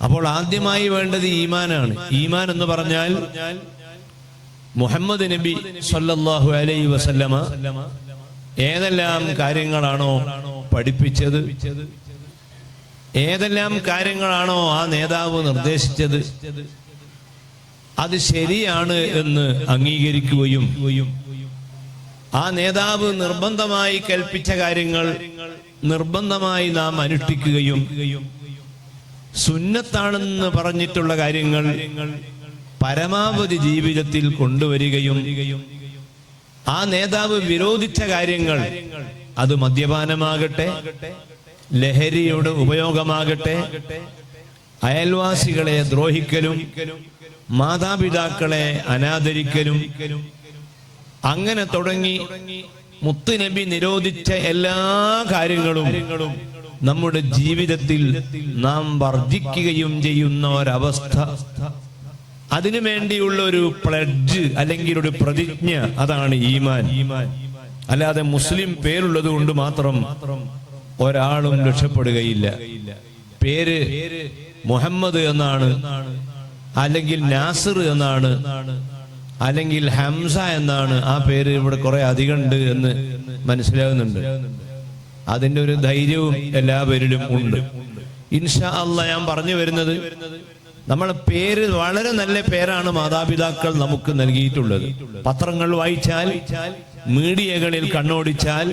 അപ്പോൾ ആദ്യമായി വേണ്ടത് ഈമാനാണ്. ഈമാൻ എന്ന് പറഞ്ഞാൽ മുഹമ്മദ് നബി സല്ലാഹു അലൈ വസല്ലമ ഏതെല്ലാം കാര്യങ്ങളാണോ പഠിപ്പിച്ചത്? ഏതെല്ലാം കാര്യങ്ങളാണോ ആ നേതാവ് നിർദ്ദേശിച്ചത്? അത് ശരിയാണ് എന്ന് അംഗീകരിക്കുകയും ആ നേതാവ് നിർബന്ധമായി കൽപ്പിച്ച കാര്യങ്ങൾ നിർബന്ധമായി നാം അനുഷ്ഠിക്കുകയും സുന്നത്താണെന്ന് പറഞ്ഞിട്ടുള്ള കാര്യങ്ങൾ പരമാവധി ജീവിതത്തിൽ കൊണ്ടുവരികയും ആ നേതാവ് വിരോധിച്ച കാര്യങ്ങൾ അത് മദ്യപാനമാകട്ടെ ലഹരിയുടെ ഉപയോഗമാകട്ടെ അയൽവാസികളെ ദ്രോഹിക്കലും മാതാപിതാക്കളെ അനാദരിക്കലും അങ്ങനെ തുടങ്ങി മുത്തുനബി നിരോധിച്ച എല്ലാ കാര്യങ്ങളും നമ്മുടെ ജീവിതത്തിൽ നാം വർജിക്കുകയും ചെയ്യുന്ന ഒരവസ്ഥ. അതിനു വേണ്ടിയുള്ള ഒരു പ്ലഡ്ജ് അല്ലെങ്കിൽ ഒരു പ്രതിജ്ഞ അതാണ് ഈമാൻ. അല്ലാതെ മുസ്ലിം പേരുള്ളത് കൊണ്ട് മാത്രം ഒരാളും രക്ഷപ്പെടുകയില്ല. പേര് മുഹമ്മദ് എന്നാണ് അല്ലെങ്കിൽ നാസിർ എന്നാണ് അല്ലെങ്കിൽ ഹംസ എന്നാണ്. ആ പേര് ഇവിടെ കുറെ അധികമുണ്ട് എന്ന് മനസ്സിലാകുന്നുണ്ട്. അതിന്റെ ഒരു ധൈര്യവും എല്ലാവരിലും ഉണ്ട്. ഇൻഷാ അല്ല ഞാൻ പറഞ്ഞു വരുന്നത് നമ്മളെ പേര് വളരെ നല്ല പേരാണ് മാതാപിതാക്കൾ നമുക്ക് നൽകിയിട്ടുള്ളത്. പത്രങ്ങൾ വായിച്ചാൽ മീഡിയകളിൽ കണ്ണോടിച്ചാൽ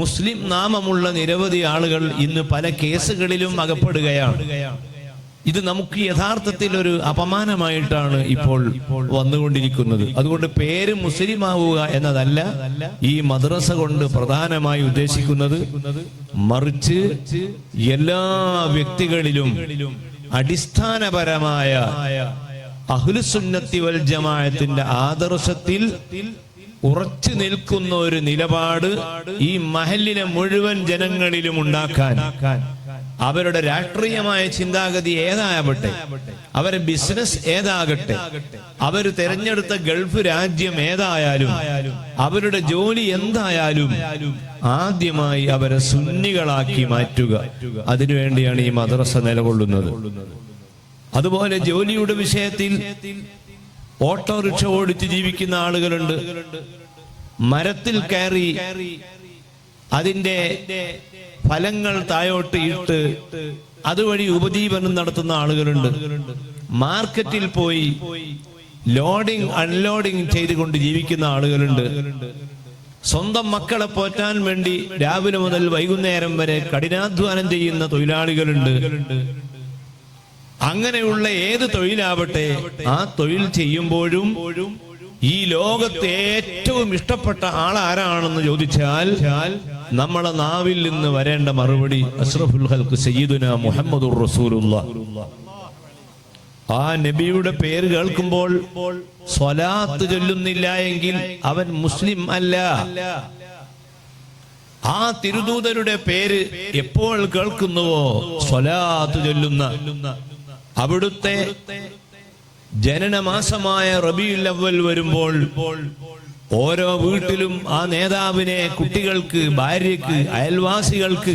മുസ്ലിം നാമമുള്ള നിരവധി ആളുകൾ ഇന്ന് പല കേസുകളിലും അകപ്പെടുകയാണ്. ഇത് നമുക്ക് യഥാർത്ഥത്തിൽ ഒരു അപമാനമായിട്ടാണ് ഇപ്പോൾ വന്നുകൊണ്ടിരിക്കുന്നത്. അതുകൊണ്ട് പേര് മുസ്ലിം ആവുക എന്നതല്ല ഈ മദ്രസ കൊണ്ട് പ്രധാനമായി ഉദ്ദേശിക്കുന്നത് മറിച്ച് എല്ലാ വ്യക്തികളിലും അടിസ്ഥാനപരമായ അഹ്ലുസുന്നത്തി വൽ ജമാഅത്തിന്റെ ആദർശത്തിൽ ഉറച്ചു നിൽക്കുന്ന ഒരു നിലപാട് ഈ മഹലിനെ മുഴുവൻ ജനങ്ങളിലും ഉണ്ടാക്കാൻ അവരുടെ രാഷ്ട്രീയമായ ചിന്താഗതി ഏതാകട്ടെ അവർ ബിസിനസ് ഏതാകട്ടെ അവർ തെരഞ്ഞെടുത്ത ഗൾഫ് രാജ്യം ഏതായാലും അവരുടെ ജോലി എന്തായാലും ആദ്യമായി അവരെ സുന്നികളാക്കി മാറ്റുക. അതിനുവേണ്ടിയാണ് ഈ മദ്രസ നിലകൊള്ളുന്നത്. അതുപോലെ ജോലിയുടെ വിഷയത്തിൽ ഓട്ടോറിക്ഷ ഓടിച്ച് ജീവിക്കുന്ന ആളുകളുണ്ട്. മരത്തിൽ കയറി അതിന്റെ ഫലങ്ങൾ തായോട്ട് ഇട്ട് അതുവഴി ഉപജീവനം നടത്തുന്ന ആളുകളുണ്ട്. മാർക്കറ്റിൽ പോയി ലോഡിംഗ് അൺലോഡിംഗ് ചെയ്തുകൊണ്ട് ജീവിക്കുന്ന ആളുകളുണ്ട്. സ്വന്തം മക്കളെ പോറ്റാൻ വേണ്ടി രാവിലെ മുതൽ വൈകുന്നേരം വരെ കഠിനാധ്വാനം ചെയ്യുന്ന തൊഴിലാളികളുണ്ട്. അങ്ങനെയുള്ള ഏത് തൊഴിലാവട്ടെ ആ തൊഴിൽ ചെയ്യുമ്പോഴും ഈ ലോകത്തെ ഏറ്റവും ഇഷ്ടപ്പെട്ട ആൾ ആരാണെന്ന് ചോദിച്ചാൽ നമ്മളെ നാവിൽ നിന്ന് വരേണ്ട മറുപടി അഷ്റഫുൽ ഹൽക്ക് സയ്യിദുന മുഹമ്മദുർ റസൂലുള്ള. ആ നബിയുടെ പേര് കേൾക്കുമ്പോൾ സ്വലാത്ത് ചൊല്ലുന്നില്ല എങ്കിൽ അവൻ മുസ്ലിം അല്ല. ആ തിരുദൂതരുടെ പേര് എപ്പോൾ കേൾക്കുന്നുവോ? സ്വലാത്ത് ചൊല്ലുന്ന അവിടുത്തെ ജനനമാസമായ റബിയുൽ അവൽ വരുമ്പോൾ ഓരോ വീട്ടിലും ആ നേതാവിനെ കുട്ടികൾക്ക് ഭാര്യയ്ക്ക് അയൽവാസികൾക്ക്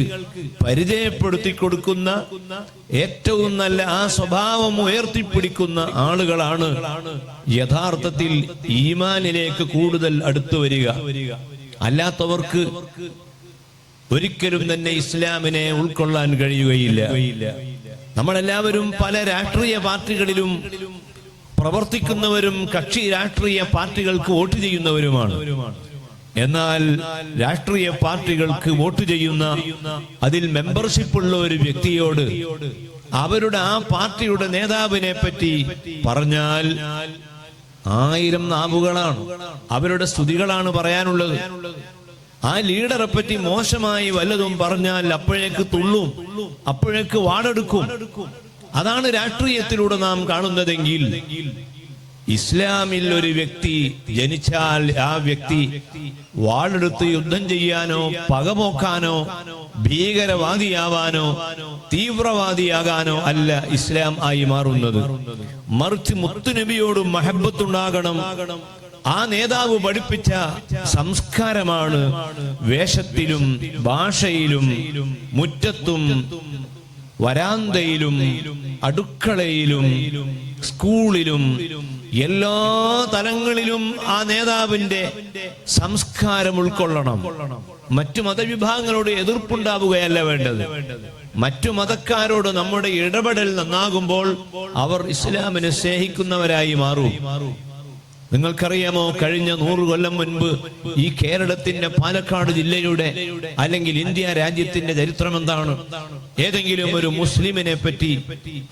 പരിചയപ്പെടുത്തി കൊടുക്കുന്ന ഏറ്റവും നല്ല ആ സ്വഭാവം ഉയർത്തിപ്പിടിക്കുന്ന ആളുകളാണ് യഥാർത്ഥത്തിൽ ഈമാനിലേക്ക് കൂടുതൽ അടുത്തു വരിക. അല്ലാത്തവർക്ക് ഒരിക്കലും തന്നെ ഇസ്ലാമിനെ ഉൾക്കൊള്ളാൻ കഴിയുകയില്ല. നമ്മളെല്ലാവരും പല രാഷ്ട്രീയ പാർട്ടികളിലും പ്രവർത്തിക്കുന്നവരും കക്ഷി രാഷ്ട്രീയ പാർട്ടികൾക്ക് വോട്ട് ചെയ്യുന്നവരുമാണ്. എന്നാൽ രാഷ്ട്രീയ പാർട്ടികൾക്ക് വോട്ട് ചെയ്യുന്ന അതിൽ മെമ്പർഷിപ്പ് ഉള്ള ഒരു വ്യക്തിയോട് അവരുടെ ആ പാർട്ടിയുടെ നേതാവിനെ പറ്റി പറഞ്ഞാൽ ആയിരം നാവുകളാണ്. അവരുടെ സ്തുതികളാണ് പറയാനുള്ളത്. ആ ലീഡറെ പറ്റി മോശമായി വല്ലതും പറഞ്ഞാൽ അപ്പോഴേക്ക് തുള്ളും. അപ്പോഴേക്ക് വാടെടുക്കും. അതാണ് രാഷ്ട്രീയത്തിലൂടെ നാം കാണുന്നതെങ്കിൽ ഇസ്ലാമിൽ ഒരു വ്യക്തി ജനിച്ചാൽ ആ വ്യക്തി വാളെടുത്ത് യുദ്ധം ചെയ്യാനോ പകപോക്കാനോ ഭീകരവാദിയാവാനോ തീവ്രവാദിയാകാനോ അല്ല ഇസ്ലാം ആയി മാറുന്നത്. മറിച്ച് മുത്തുനബിയോടും മഹബത്തുണ്ടാകണം. ആ നേതാവ് പഠിപ്പിച്ച സംസ്കാരമാണ് വേഷത്തിലും ഭാഷയിലും മുറ്റത്തും വരാന്തയിലും അടുക്കളയിലും സ്കൂളിലും എല്ലാ തലങ്ങളിലും ആ നേതാവിന്റെ സംസ്കാരം ഉൾക്കൊള്ളണം. മറ്റു മതവിഭാഗങ്ങളോട് എതിർപ്പുണ്ടാവുകയല്ല വേണ്ടത്. മറ്റു മതക്കാരോട് നമ്മുടെ ഇടപെടൽ നന്നാകുമ്പോൾ അവർ ഇസ്ലാമിനെ സ്നേഹിക്കുന്നവരായി മാറും. നിങ്ങൾക്കറിയാമോ കഴിഞ്ഞ നൂറ് കൊല്ലം മുൻപ് ഈ കേരളത്തിന്റെ പാലക്കാട് ജില്ലയുടെ അല്ലെങ്കിൽ ഇന്ത്യ രാജ്യത്തിന്റെ ചരിത്രം എന്താണ്? ഏതെങ്കിലും ഒരു മുസ്ലിമിനെ പറ്റി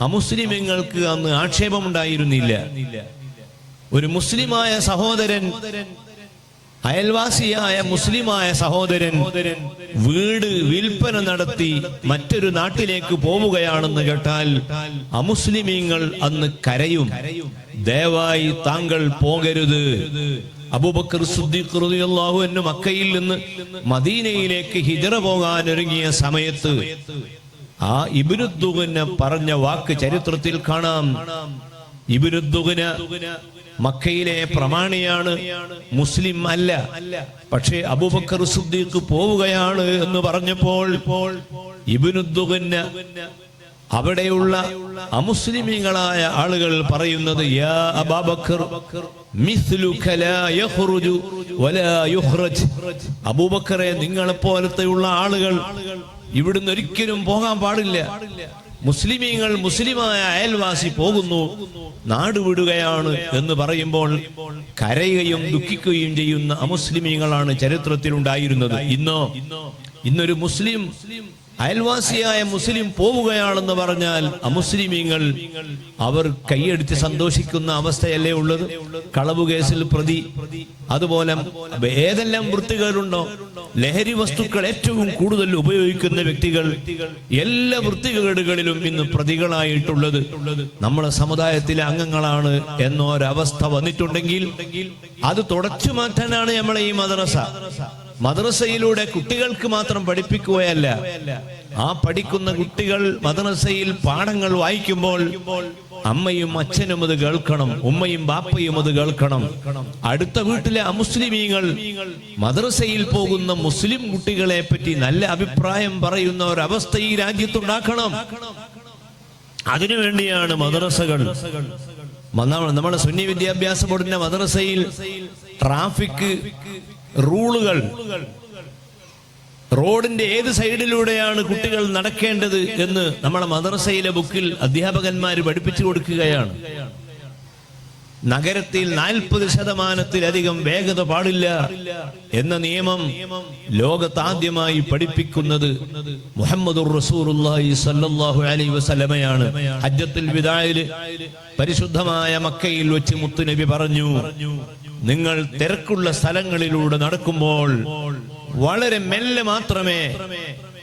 അമുസ്ലിമങ്ങൾക്ക് അന്ന് ആക്ഷേപമുണ്ടായിരുന്നില്ല. ഒരു മുസ്ലിമായ സഹോദരൻ അയൽവാസിയായ മുസ്ലിമായ സഹോദരൻ വീട് വിൽപ്പന നടത്തി മറ്റൊരു നാട്ടിലേക്ക് പോവുകയാണെന്ന് കേട്ടാൽ അമുസ്ലിമീങ്ങൾ അന്ന് കരയും. ദയവായി താങ്കൾ പോകരുത്. അബൂബക്കർ സിദ്ദീഖ് റളിയല്ലാഹു അൻഹു മക്കയിൽ നിന്ന് മദീനയിലേക്ക് ഹിജറ പോകാൻ ഒരുങ്ങിയ സമയത്ത് ആ ഇബ്നുദ്ദുഗന് പറഞ്ഞ വാക്ക് ചരിത്രത്തിൽ കാണാം. ഇബ്നുദ്ദുഗന മക്കയിലെ പ്രമാണിയാണ്. മുസ്ലിം അല്ല. പക്ഷേ അബൂബക്കർ സുദ്ദീഖ് പോവുകയാണ് എന്ന് പറഞ്ഞപ്പോൾ ഇബ്നുദ്ദുഗന് അവിടെയുള്ള അമുസ്ലിമീങ്ങളായ ആളുകൾ പറയുന്നത് യാ അബൂബക്കറെ നിങ്ങളെ പോലത്തെയുള്ള ആളുകൾ ഇവിടുന്ന് ഒരിക്കലും പോകാൻ പാടില്ല. മുസ്ലിമീങ്ങൾ മുസ്ലിമായ അയൽവാസി പോകുന്നു നാട് വിടുകയാണ് എന്ന് പറയുമ്പോൾ കരയുകയും ദുഃഖിക്കുകയും ചെയ്യുന്ന അമുസ്ലിമീങ്ങളാണ് ചരിത്രത്തിൽ ഉണ്ടായിരുന്നത് ഇന്നോ ഇന്നൊരു മുസ്ലിം അയൽവാസിയായ മുസ്ലിം പോവുകയാണെന്ന് പറഞ്ഞാൽ അമുസ്ലിമീങ്ങൾ അവർ കൈയടിച്ച് സന്തോഷിക്കുന്ന അവസ്ഥയല്ലേ ഉള്ളത്? കളവ് കേസിൽ പ്രതി അതുപോലെ ഏതെല്ലാം വൃത്തികളുണ്ടോ ലഹരി വസ്തുക്കൾ ഏറ്റവും കൂടുതൽ ഉപയോഗിക്കുന്ന വ്യക്തികൾ എല്ലാ വൃത്തികേടുകളിലും ഇന്ന് പ്രതികളായിട്ടുള്ളത് നമ്മുടെ സമുദായത്തിലെ അംഗങ്ങളാണ് എന്നൊരവസ്ഥ വന്നിട്ടുണ്ടെങ്കിൽ അത് തുടച്ചു മാറ്റാനാണ് നമ്മളെ ഈ മദ്രസ. മദ്രസയിലൂടെ കുട്ടികൾക്ക് മാത്രം പഠിപ്പിക്കുകയല്ല. ആ പഠിക്കുന്ന കുട്ടികൾ മദ്രസയിൽ പാഠങ്ങൾ വായിക്കുമ്പോൾ അമ്മയും അച്ഛനും അത് കേൾക്കണം ഉമ്മയും ബാപ്പയും അത് കേൾക്കണം. അടുത്ത വീട്ടിലെ അമുസ്ലിമീങ്ങൾ മദ്രസയിൽ പോകുന്ന മുസ്ലിം കുട്ടികളെ പറ്റി നല്ല അഭിപ്രായം പറയുന്ന ഒരവസ്ഥ ഈ രാജ്യത്തുണ്ടാക്കണം. അതിനുവേണ്ടിയാണ് മദ്രസകൾ. നമ്മൾ സുന്നി വിദ്യാഭ്യാസ ബോർഡിന്റെ മദ്രസയിൽ ട്രാഫിക് റൂളുകൾ. റോഡിന്റെ ഏത് സൈഡിലൂടെയാണ് കുട്ടികൾ നടക്കേണ്ടത് എന്ന് നമ്മുടെ മദ്രസയിലെ ബുക്കിൽ അധ്യാപകന്മാർ പഠിപ്പിച്ചു കൊടുക്കുകയാണ്. നഗരത്തിൽ നാൽപ്പത് ശതമാനത്തിലധികം വേഗത പാടില്ല എന്ന നിയമം ലോകത്താദ്യമായി പഠിപ്പിക്കുന്നത് മുഹമ്മദ് അലൈഹി വസല്ലമയാണ്. ഹജ്ജത്തുൽ വിദായിൽ പരിശുദ്ധമായ മക്കയിൽ വെച്ച് മുത്തുനബി പറഞ്ഞു നിങ്ങൾ തിരക്കുള്ള സ്ഥലങ്ങളിലൂടെ നടക്കുമ്പോൾ വളരെ മെല്ലെ മാത്രമേ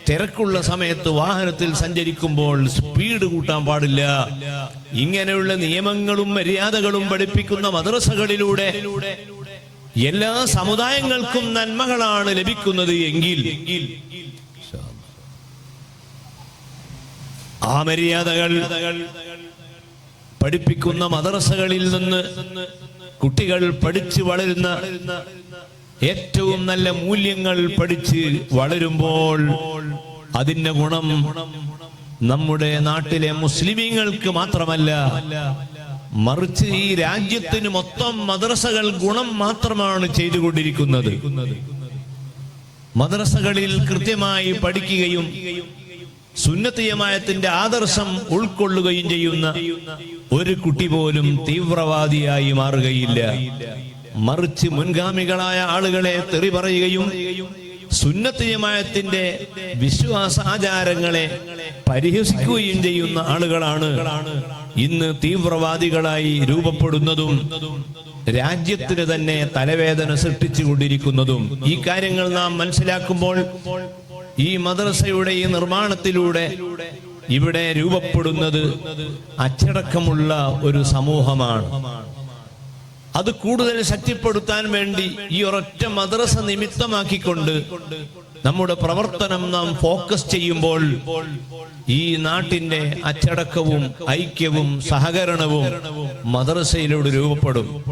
തിരക്കുള്ള സമയത്ത് വാഹനത്തിൽ സഞ്ചരിക്കുമ്പോൾ സ്പീഡ് കൂട്ടാൻ പാടില്ല. ഇങ്ങനെയുള്ള നിയമങ്ങളും മര്യാദകളും പഠിപ്പിക്കുന്ന മദ്രസകളിലൂടെ എല്ലാ സമുദായങ്ങൾക്കും നന്മകളാണ് ലഭിക്കുന്നത് എങ്കിൽ. ആ മര്യാദകൾ പഠിപ്പിക്കുന്ന മദ്രസകളിൽ നിന്ന് കുട്ടികൾ പഠിച്ചു വളരുന്ന ഏറ്റവും നല്ല മൂല്യങ്ങൾ പഠിച്ച് വളരുമ്പോൾ അതിന്റെ ഗുണം നമ്മുടെ നാട്ടിലെ മുസ്ലിമീങ്ങൾക്ക് മാത്രമല്ല മറിച്ച് ഈ രാജ്യത്തിന് മൊത്തം മദ്രസകൾ ഗുണം മാത്രമാണ് ചെയ്തുകൊണ്ടിരിക്കുന്നത്. മദ്രസകളിൽ കൃത്യമായി പഠിക്കുകയും സുന്നത്തിയമായത്തിന്റെ ആദർശം ഉൾക്കൊള്ളുകയും ചെയ്യുന്ന ഒരു കുട്ടി പോലും തീവ്രവാദിയായി മാറുകയില്ല. മറിച്ച് മുൻഗാമികളായ ആളുകളെ തെറി പറയുകയും സുന്നത്തിയമായത്തിന്റെ വിശ്വാസാചാരങ്ങളെ പരിഹസിക്കുകയും ചെയ്യുന്ന ആളുകളാണ് ഇന്ന് തീവ്രവാദികളായി രൂപപ്പെടുന്നതും രാജ്യത്തിന് തന്നെ തലവേദന സൃഷ്ടിച്ചുകൊണ്ടിരിക്കുന്നതും. ഈ കാര്യങ്ങൾ നാം മനസ്സിലാക്കുമ്പോൾ ഈ മദ്രസയുടെ ഈ നിർമ്മാണത്തിലൂടെ ഇവിടെ രൂപപ്പെടുന്നത് അച്ചടക്കമുള്ള ഒരു സമൂഹമാണ്. അത് കൂടുതൽ ശക്തിപ്പെടുത്താൻ വേണ്ടി ഈ ഒരൊറ്റ മദ്രസ നിമിത്തമാക്കിക്കൊണ്ട് നമ്മുടെ പ്രവർത്തനം നാം ഫോക്കസ് ചെയ്യുമ്പോൾ ഈ നാട്ടിന്റെ അച്ചടക്കവും ഐക്യവും സഹകരണവും മദ്രസയിലൂടെ രൂപപ്പെടും.